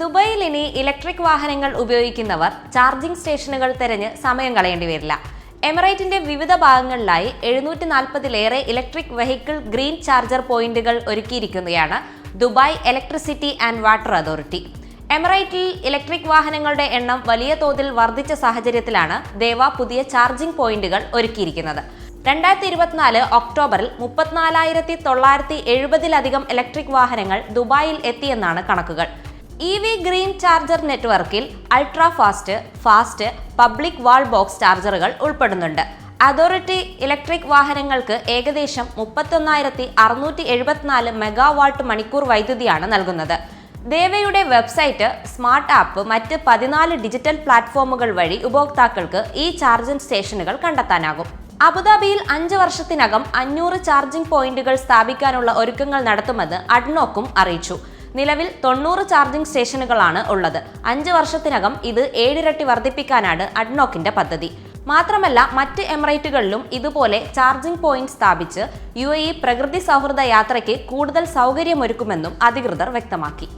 ദുബായിൽ ഇനി ഇലക്ട്രിക് വാഹനങ്ങൾ ഉപയോഗിക്കുന്നവർ ചാർജിംഗ് സ്റ്റേഷനുകൾ തിരഞ്ഞ് സമയം കളയേണ്ടി വരില്ല. എമിറേറ്റിന്റെ വിവിധ ഭാഗങ്ങളിലായി എഴുന്നൂറ്റി നാൽപ്പതിലേറെ ഇലക്ട്രിക് വെഹിക്കിൾ ഗ്രീൻ ചാർജർ പോയിന്റുകൾ ഒരുക്കിയിരിക്കുകയാണ് Dubai electricity and water authority. എമിറേറ്റിൽ electric വാഹനങ്ങളുടെ എണ്ണം വലിയ തോതിൽ വർദ്ധിച്ച സാഹചര്യത്തിലാണ് ദേവ പുതിയ ചാർജിംഗ് പോയിന്റുകൾ ഒരുക്കിയിരിക്കുന്നത്. രണ്ടായിരത്തി ഇരുപത്തിനാല് ഒക്ടോബറിൽ മുപ്പത്തിനാലായിരത്തി തൊള്ളായിരത്തി എഴുപതിലധികം ഇലക്ട്രിക് വാഹനങ്ങൾ ദുബായിൽ എത്തിയെന്നാണ് കണക്കുകൾ. ഇ വി ഗ്രീൻ ചാർജർ നെറ്റ്വർക്കിൽ ultra fast fast public wall box ചാർജറുകൾ ഉൾപ്പെടുന്നുണ്ട്. അതോറിറ്റി ഇലക്ട്രിക് വാഹനങ്ങൾക്ക് ഏകദേശം മുപ്പത്തൊന്നായിരത്തി അറുന്നൂറ്റി എഴുപത്തിനാല് മെഗാവാട്ട് മണിക്കൂർ വൈദ്യുതിയാണ് നൽകുന്നത്. ദേവയുടെ വെബ്സൈറ്റ് സ്മാർട്ട് ആപ്പ് മറ്റ് പതിനാല് ഡിജിറ്റൽ പ്ലാറ്റ്ഫോമുകൾ വഴി ഉപഭോക്താക്കൾക്ക് ഈ ചാർജിംഗ് സ്റ്റേഷനുകൾ കണ്ടെത്താനാകും. അബുദാബിയിൽ അഞ്ച് വർഷത്തിനകം അഞ്ഞൂറ് ചാർജിംഗ് പോയിന്റുകൾ സ്ഥാപിക്കാനുള്ള ഒരുക്കങ്ങൾ നടത്തുമെന്ന് അഡ്നോക്കും അറിയിച്ചു. നിലവിൽ തൊണ്ണൂറ് ചാർജിംഗ് സ്റ്റേഷനുകളാണ് ഉള്ളത്. അഞ്ച് വർഷത്തിനകം ഇത് ഏഴിരട്ടി വർദ്ധിപ്പിക്കാനാണ് അഡ്നോക്കിന്റെ പദ്ധതി. മാത്രമല്ല മറ്റ് എമിറേറ്റുകളിലും ഇതുപോലെ ചാർജിംഗ് പോയിന്റ് സ്ഥാപിച്ച് യു പ്രകൃതി സൗഹൃദ യാത്രയ്ക്ക് കൂടുതൽ സൗകര്യമൊരുക്കുമെന്നും അധികൃതർ വ്യക്തമാക്കി.